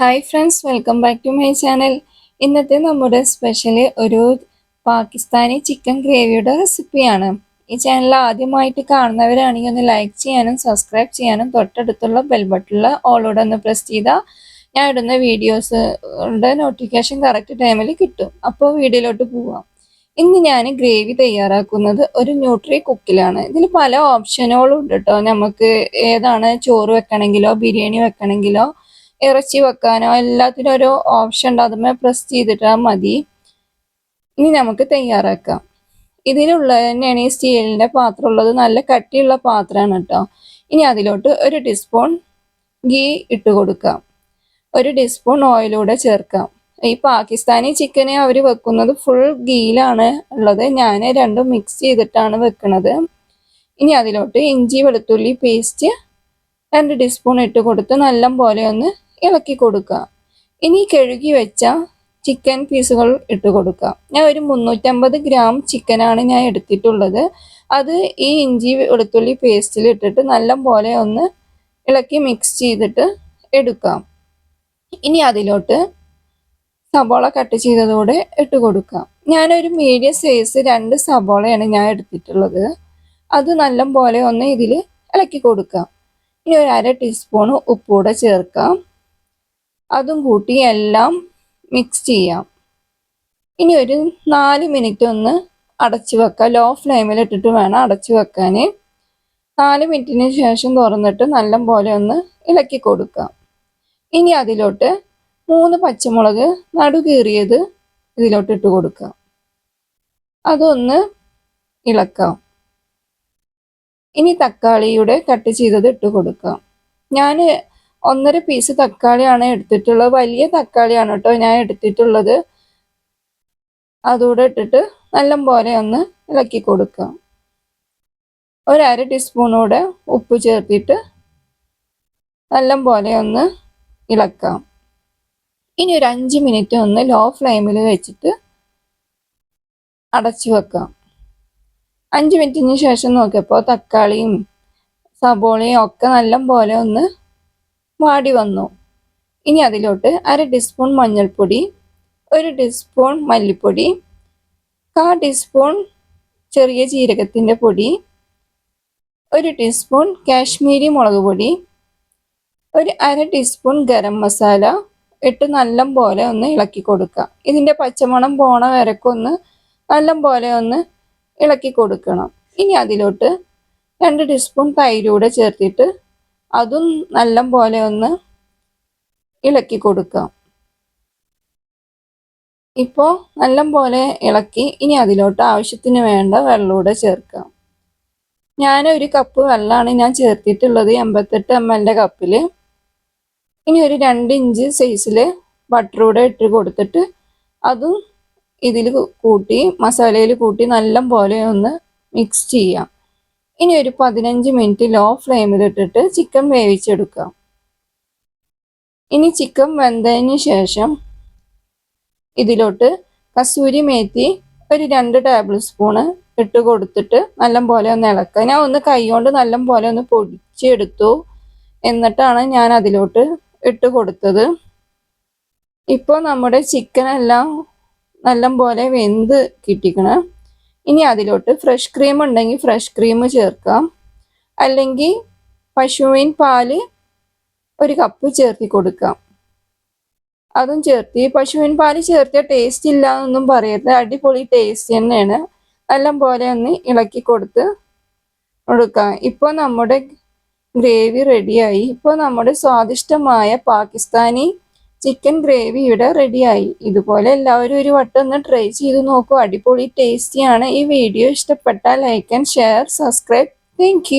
Hi friends welcome back to my channel ഇന്നത്തെ നമ്മുടെ special ഒരു പാകിസ്ഥാനി ചിക്കൻ ഗ്രേവിയുടെ റെസിപ്പിയാണ് ഈ ചാനൽ ആദ്യമായിട്ട് കാണുന്നവരാണെങ്കിൽ ഒന്ന് ലൈക്ക് ചെയ്യാനും സബ്സ്ക്രൈബ് ചെയ്യാനും തൊട്ടടുത്തുള്ള ബെൽ ബട്ടണിൽ ഓളോടെ ഒന്ന് പ്രസ് ചെയ്താൽ ഞാൻ ഇടുന്ന വീഡിയോസുകളുടെ നോട്ടിഫിക്കേഷൻ കറക്റ്റ് ടൈമിൽ കിട്ടും. അപ്പോൾ വീഡിയോയിലോട്ട് പോവാം. ഇന്ന് ഞാൻ ഗ്രേവി തയ്യാറാക്കുന്നത് ഒരു ന്യൂട്രി കുക്കിലാണ് ഇതിൽ പല ഓപ്ഷനുകളും ഉണ്ട് കേട്ടോ നമുക്ക് ഏതാണ് ചോറ് വെക്കണമെങ്കിലോ ബിരിയാണി വെക്കണമെങ്കിലോ ഇറച്ചി വെക്കാനോ എല്ലാത്തിനും ഒരു ഓപ്ഷൻ ഉണ്ട്. അതുമേ പ്രസ് ചെയ്തിട്ടാൽ മതി. ഇനി നമുക്ക് തയ്യാറാക്കാം. ഇതിലുള്ളത് തന്നെയാണ് ഈ സ്റ്റീലിന്റെ പാത്രം ഉള്ളത്. നല്ല കട്ടിയുള്ള പാത്രമാണ് കേട്ടോ ഇനി അതിലോട്ട് ഒരു ടീസ്പൂൺ ഗീ ഇട്ട് കൊടുക്കാം. ഒരു ടീസ്പൂൺ ഓയിലൂടെ ചേർക്കാം. ഈ പാകിസ്ഥാനി ചിക്കനെ അവർ വെക്കുന്നത് ഫുൾ ഗീലാണ് ഉള്ളത്. ഞാൻ രണ്ടും മിക്സ് ചെയ്തിട്ടാണ് വെക്കുന്നത് ഇനി അതിലോട്ട് ഇഞ്ചി വെളുത്തുള്ളി പേസ്റ്റ് രണ്ട് ടീസ്പൂൺ ഇട്ട് കൊടുത്ത് നല്ല പോലെ ഒന്ന് ഇളക്കി കൊടുക്കുക. ഇനി കഴുകി വെച്ച ചിക്കൻ പീസുകൾ ഇട്ട് കൊടുക്കുക. ഞാൻ ഒരു മുന്നൂറ്റമ്പത് ഗ്രാം ചിക്കനാണ് ഞാൻ എടുത്തിട്ടുള്ളത്. അത് ഈ ഇഞ്ചി വെളുത്തുള്ളി പേസ്റ്റിൽ ഇട്ടിട്ട് നല്ല പോലെ ഒന്ന് ഇളക്കി മിക്സ് ചെയ്തിട്ട് എടുക്കാം. ഇനി അതിലോട്ട് സബോള കട്ട് ചെയ്തതോടെ ഇട്ട് കൊടുക്കാം. ഞാനൊരു മീഡിയം സൈസ് രണ്ട് സബോളയാണ് ഞാൻ എടുത്തിട്ടുള്ളത്. അത് നല്ല പോലെ ഒന്ന് ഇതിൽ ഇളക്കി കൊടുക്കാം. ഇനി ഒരു അര ടീസ്പൂൺ ഉപ്പൂടെ ചേർക്കാം. അതും കൂട്ടി എല്ലാം മിക്സ് ചെയ്യാം. ഇനി ഒരു നാല് മിനിറ്റ് ഒന്ന് അടച്ചു വെക്കാം. ലോ ഫ്ലെയിമിൽ ഇട്ടിട്ട് വേണം അടച്ചു വെക്കാൻ നാല് മിനിറ്റിന് ശേഷം തുറന്നിട്ട് നല്ല പോലെ ഒന്ന് ഇളക്കി കൊടുക്കാം. ഇനി അതിലോട്ട് മൂന്ന് പച്ചമുളക് നടുകീറിയത് ഇതിലോട്ട് ഇട്ട് കൊടുക്കാം. അതൊന്ന് ഇളക്കാം. ഇനി തക്കാളിയുടെ കട്ട് ചെയ്തത് ഇട്ട് കൊടുക്കാം. ഞാൻ ഒന്നര പീസ് തക്കാളിയാണ് എടുത്തിട്ടുള്ളത്. വലിയ തക്കാളിയാണ് കേട്ടോ ഞാൻ എടുത്തിട്ടുള്ളത്. അതുകൂടെ ഇട്ടിട്ട് നല്ല പോലെ ഒന്ന് ഇളക്കി കൊടുക്കാം. ഒരു അര ടീസ്പൂണൂടെ ഉപ്പ് ചേർത്തിട്ട് നല്ല പോലെ ഒന്ന് ഇളക്കാം. ഇനി ഒരു അഞ്ച് മിനിറ്റ് ഒന്ന് ലോ ഫ്ലെയിമിൽ വെച്ചിട്ട് അടച്ചു വെക്കാം. അഞ്ച് മിനിറ്റിന് ശേഷം നോക്കിയപ്പോൾ തക്കാളിയും സബോളയും ഒക്കെ നല്ല പോലെ ഒന്ന് വാടി വന്നു. ഇനി അതിലോട്ട് അര ടീസ്പൂൺ മഞ്ഞൾപ്പൊടി ഒരു ടീസ്പൂൺ മല്ലിപ്പൊടി കാ ടീസ്പൂൺ ചെറിയ ജീരകത്തിന്റെ പൊടി ഒരു ടീസ്പൂൺ കാശ്മീരി മുളക് പൊടി ഒരു അര ടീസ്പൂൺ ഗരം മസാല ഇട്ട് നല്ല പോലെ ഒന്ന് ഇളക്കി കൊടുക്കുക. ഇതിന്റെ പച്ചമണം പോണ വരക്കൊന്ന് നല്ല പോലെ ഒന്ന് ഇളക്കി കൊടുക്കണം. ഇനി അതിലോട്ട് രണ്ട് ടീസ്പൂൺ തൈരൂടെ ചേർത്തിട്ട് അതും നല്ല പോലെ ഒന്ന് ഇളക്കി കൊടുക്കാം ഇപ്പോൾ നല്ല പോലെ ഇളക്കി ഇനി അതിലോട്ട് ആവശ്യത്തിന് വേണ്ട വെള്ളമൂടെ ചേർക്കാം ഞാൻ ഒരു കപ്പ് വെള്ളമാണ് ഞാൻ ചേർത്തിട്ടുള്ളത് എൺപത്തെട്ട് എം എല്ലിന്റെ കപ്പിൽ. ഇനി ഒരു രണ്ട് ഇഞ്ച് സൈസിൽ ബട്ടറൂടെ ഇട്ട് കൊടുത്തിട്ട് അതും ഇതിൽ കൂട്ടി മസാലയിൽ കൂട്ടി നല്ല പോലെ ഒന്ന് മിക്സ് ചെയ്യാം. ഇനി ഒരു പതിനഞ്ച് മിനിറ്റ് ലോ ഫ്ലെയിമിലിട്ടിട്ട് ചിക്കൻ വേവിച്ചെടുക്കാം ഇനി ചിക്കൻ വെന്തതിന് ശേഷം ഇതിലോട്ട് കസൂരി മേത്തി ഒരു രണ്ട് ടേബിൾ സ്പൂണ് ഇട്ട് കൊടുത്തിട്ട് നല്ലപോലെ ഒന്ന് ഇളക്കുക. ഞാൻ ഒന്ന് കൈകൊണ്ട് നല്ലപോലെ ഒന്ന് പൊടിച്ചെടുത്തു എന്നിട്ടാണ് ഞാൻ അതിലോട്ട് ഇട്ട് കൊടുത്തത്. ഇപ്പോൾ നമ്മുടെ ചിക്കനെല്ലാം നല്ലപോലെ നല്ല പോലെ വെന്ത് കിട്ടിക്കണം. ഇനി അതിലോട്ട് ഫ്രഷ് ക്രീം ഉണ്ടെങ്കിൽ ഫ്രഷ് ക്രീം ചേർക്കാം. അല്ലെങ്കിൽ പശുവിൻ പാൽ ഒരു കപ്പ് ചേർത്തി കൊടുക്കാം. അതും ചേർത്തി. പശുവിൻ പാൽ ചേർത്തിയ ടേസ്റ്റ് ഇല്ല എന്നൊന്നും പറയരുത്. അടിപൊളി ടേസ്റ്റ് തന്നെയാണ്. നല്ല പോലെ ഒന്ന് ഇളക്കി കൊടുത്ത് കൊടുക്കാം. ഇപ്പോൾ നമ്മുടെ ഗ്രേവി റെഡിയായി ഇപ്പോൾ നമ്മുടെ സ്വാദിഷ്ടമായ പാകിസ്ഥാനി ചിക്കൻ ഗ്രേവി ഇവിടെ റെഡിയായി ഇതുപോലെ എല്ലാവരും ഒരു വട്ടം ഒന്ന് ട്രൈ ചെയ്ത് നോക്കൂ. അടിപൊളി ടേസ്റ്റിയാണ് ഈ വീഡിയോ ഇഷ്ടപ്പെട്ടാൽ like and share subscribe thank